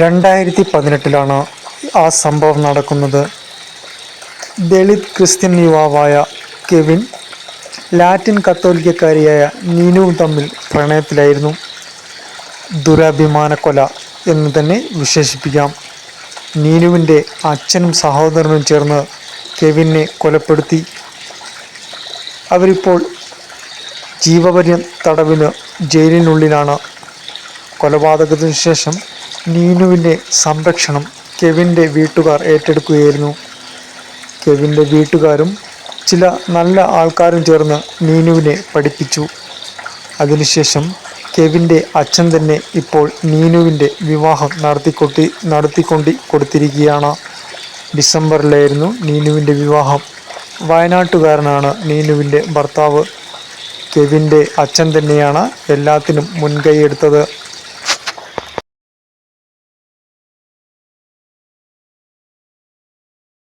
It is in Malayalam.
രണ്ടായിരത്തി പതിനെട്ടിലാണ് ആ സംഭവം നടക്കുന്നത്. ദളിത് ക്രിസ്ത്യൻ യുവാവായ കെവിൻ ലാറ്റിൻ കത്തോലിക്കക്കാരിയായ നീനുവും തമ്മിൽ പ്രണയത്തിലായിരുന്നു. ദുരഭിമാനക്കൊല എന്ന് തന്നെ വിശേഷിപ്പിക്കാം. നീനുവിന്റെ അച്ഛനും സഹോദരനും ചേർന്ന് കെവിനെ കൊലപ്പെടുത്തി. അവരിപ്പോൾ ജീവപര്യം തടവിന് ജയിലിനുള്ളിലാണ്. കൊലപാതകത്തിനു ശേഷം നീനുവിന്റെ സംരക്ഷണം കെവിന്റെ വീട്ടുകാർ ഏറ്റെടുക്കുകയായിരുന്നു. കെവിന്റെ വീട്ടുകാരും ചില നല്ല ആൾക്കാരും ചേർന്ന് നീനുവിനെ പഠിപ്പിച്ചു. അതിനുശേഷം കെവിന്റെ അച്ഛൻ തന്നെ ഇപ്പോൾ നീനുവിന്റെ വിവാഹം നടത്തിക്കൊട്ടി നടത്തിക്കൊണ്ടി കൊടുത്തിരിക്കുകയാണ്. ഡിസംബറിലായിരുന്നു നീനുവിന്റെ വിവാഹം. വയനാട്ടുകാരനാണ് നീനുവിന്റെ ഭർത്താവ്. കെവിന്റെ അച്ഛൻ തന്നെയാണ് എല്ലാത്തിനും മുൻകൈ എടുത്തത്.